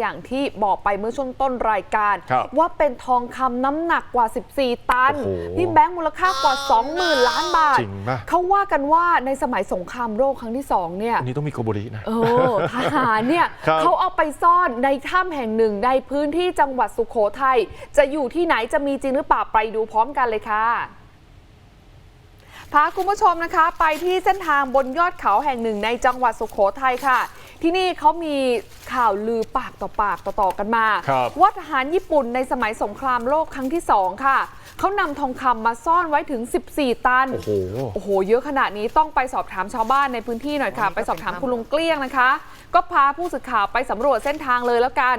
อย่างที่บอกไปเมื่อช่วงต้นรายการครับว่าเป็นทองคำน้ำหนักกว่า 14 ตันโอ้โหนี่แบงค์มูลค่ากว่า 20,000 ล้านบาทจริงปะเขาว่ากันว่าในสมัยสงครามโลกครั้งที่สองเนี่ยอันนี้ต้องมีโกโบรินะเออทหารเนี่ยครับเขาเอาไปซ่อนในถ้ำแห่งหนึ่งในพื้นที่จังหวัดสุโขทัยจะอยู่ที่ไหนจะมีจริงหรือเปล่าไปดูพร้อมกันเลยค่ะ พาคุณผู้ชมนะคะไปที่เส้นทางบนยอดเขาแห่งหนึ่งในจังหวัดสุโขทัยค่ะ ที่นี่เขามีข่าวลือปากต่อปากต่อๆกันมา ครับว่าทหารญี่ปุ่นในสมัยสงครามโลกครั้งที่สองค่ะ เขานำทองคำมาซ่อนไว้ถึง 14 ตัน โอ้โห โอ้โห เยอะขนาดนี้ต้องไปสอบถามชาวบ้านในพื้นที่หน่อยค่ะ ไปสอบถามคุณลุงเกลี้ยงนะคะ ก็พาผู้สื่อข่าวไปสำรวจเส้นทางเลยแล้วกัน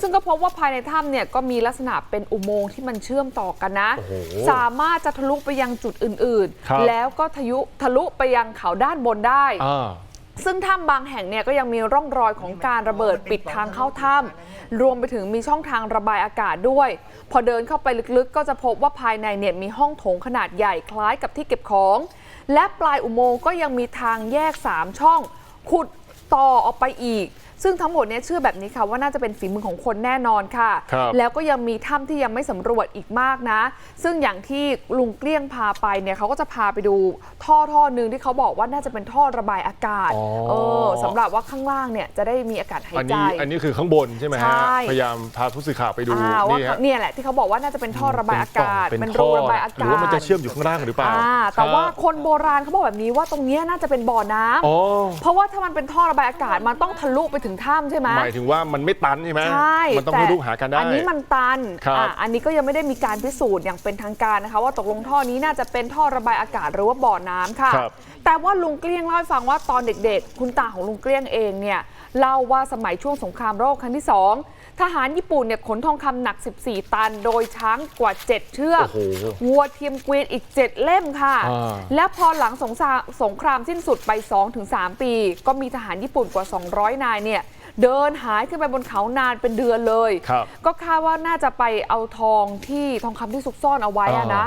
ซึ่งก็พบว่าภายในถ้ำเนี่ยก็มีลักษณะเป็นอุโมงค์ที่มันเชื่อมต่อกันนะโอ้โหสามารถจะทะลุไปยังจุดอื่นครับๆแล้วก็ทะยุทะลุไปยังเขาด้านบนได้อ่าซึ่งถ้ำบางแห่งเนี่ยก็ยังมีร่องรอยของการระเบิดปิดทางเข้าถ้ำรวมไปถึงมีช่องทางระบายอากาศด้วย พอเดินเข้าไปลึกๆ ก็จะพบว่าภายในเนี่ยมีห้องโถงขนาดใหญ่คล้ายกับที่เก็บของ และปลายอุโมงค์ก็ยังมีทางแยก 3 ช่อง ขุด ต่อออกไปอีก ซึ่งทั้งหมดเนี่ยเชื่อแบบนี้ค่ะว่าน่าจะเป็นฝีมือของคนแน่นอนค่ะครับแล้วก็ยังมีถ้ำที่ยังไม่สำรวจอีกมากนะ ซึ่งอย่างที่ลุงเกลี้ยงพาไปเนี่ยเขาก็จะพาไปดูท่อท่อหนึ่งที่เขาบอกว่าน่าจะเป็นท่อระบายอากาศอ๋อเออสำหรับว่าข้างล่างเนี่ยจะได้มีอากาศหายอันใจนี้อันนี้คือข้างบนใช่ไหมใช่ฮะพยายามพาผู้สื่อข่าวไปดูอ่าว่านี่ฮะเนี่ยแหละ ที่เขาบอกว่าน่าจะเป็นท่อระบายอากาศเป็นเป็นท่รูอระบายอากาศหรือว่ามันจะเชื่อมอยู่ข้างล่างหรือเปล่าอ่าแต่ว่าครับคนโบราณเขาบอกแบบนี้ว่าตรงเนี้ยน่าจะเป็นบ่อน้ำอ๋อเพราะว่าถ้ามันเป็นท่อระบายอากาศมันต้องทะลุไปถึงถ้ำใช่ไหมหมายถึงว่ามันไม่ตันใช่ไหมใช่มันต้องแต่ทะลุหากันได้อันนี้มันตันครับอะอันนี้ก็ยังไม่ได้มีการพิสูจน์อย่างเป็นทางการนะคะ ว่าตกลงท่อนี้น่าจะเป็นท่อระบายอากาศหรือว่าบ่อน้ำค่ะครับแต่ว่าลุงเกลี้ยงเล่าให้ฟังว่าตอนเด็กๆ คุณตาของลุงเกลี้ยงเองเนี่ย เล่าว่าสมัยช่วงสงครามโลกครั้งที่สองทหารญี่ปุ่นเนี่ยขนทองคำหนัก 14 ตัน โดยช้างกว่า 7 เชือกโอ้โหวัวเทียมเกวียนอีก 7 เล่มค่ะอ่าและพอหลังสงครามสงครามสิ้นสุดไป 2-3 ปี ก็มีทหารญี่ปุ่นกว่า 200 นายเนี่ยเดินหายขึ้นไปบนเขานานเป็นเดือนเลยครับก็คาดว่าน่าจะไปเอาทองที่ทองคำที่ซุกซ่อนเอาไว้อะนะ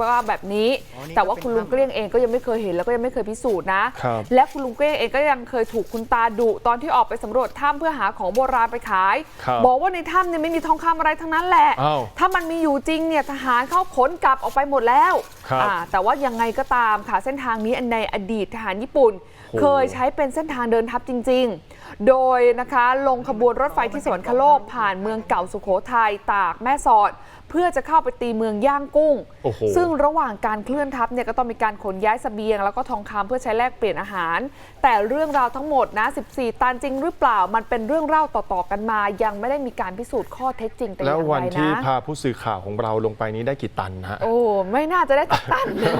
ว่าแบบนี้ อ๋อนี่แต่ว่าก็เป็นคุณลุงถ้ำ เกลี้ยงเองก็ยังไม่เคยเห็นแล้วก็ยังไม่เคยพิสูจน์นะ ครับ และคุณลุงเกลี้ยงเองก็ยังเคยถูกคุณตาดุตอนที่ออกไปสำรวจถ้ำเพื่อหาของโบราณไปขาย ครับบอกว่าในถ้ำเนี่ยไม่มีทองคำอะไรทั้งนั้นแหละ อ้าวถ้ามันมีอยู่จริงเนี่ยทหารเข้าขนกลับออกไปหมดแล้วครับอ่าแต่ว่ายังไงก็ตามค่ะเส้นทางนี้ในอดีตทหารญี่ปุ่น โอ้ เคยใช้เป็นเส้นทางเดินทัพจริง ๆ โดยนะคะลงขบวนรถไฟที่สวรรคโลกผ่านเมืองเก่าสุโขทัยตากแม่สอด เพื่อจะเข้าไปตีเมืองย่างกุ้ง โอ้โหซึ่งระหว่างการเคลื่อนทัพเนี่ยก็ต้องมีการขนย้ายเสบียง แล้วก็ทองคำเพื่อใช้แลกเปลี่ยนอาหาร แต่เรื่องราวทั้งหมดนะ 14 ตันจริงหรือเปล่า มันเป็นเรื่องเล่าต่อๆกันมา ยังไม่ได้มีการพิสูจน์ข้อเท็จจริงแต่อแล้วย่างวันใดที่นะพาผู้สื่อข่าวของเราลงไปนี้ได้กี่ตันฮะ โอ้ ไม่น่าจะได้ตักตันนะ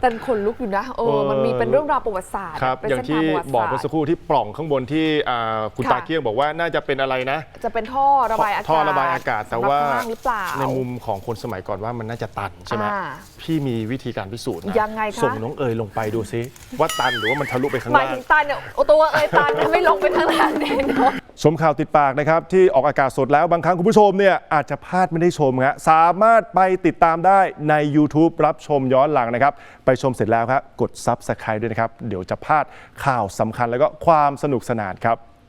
แต่ขนลุกอยู่นะเอเอออมันมีเป็นเรื่องราวประวัติศาสตร์ครับเป็นอย่างเส้นที่ทางประวัติบอกศาสตเมื่อสักร์ครู่ที่ปล่องข้างบนที่อ่าคุณค่ะตาเกี้ยงบอกว่าน่าจะเป็นอะไรนะ จะเป็นท่อระบายอากาศท่อระบายอากาศแต่ว่าสำหรับข้งล่างหรือเปล่าในมุมของคนสมัยก่อนว่ามันน่าจะตันใช่ไหมอ่าพี่มีวิธีการพิสูจน์นะยังไงคะส่งน้องเอ๋ยลงไปดูซิว่าตันหรือว่ามันทะลุไปข้างหมายล่างถึงตันเนี่ยโอ้ตัวเอ้ยตันไม่ลงไปทางนั้นแน่นอน ชมข่าวติดปากนะครับ ที่ออกอากาศสดแล้วบางครั้งคุณผู้ชมเนี่ยอาจจะพลาดไม่ได้ชมฮะสามารถไปติดตามได้ใน YouTube รับชมย้อนหลังนะครับ ไปชมเสร็จแล้วครับ กด Subscribe ด้วยนะครับ เดี๋ยวจะพลาดข่าวสำคัญแล้วก็ความสนุกสนานครับ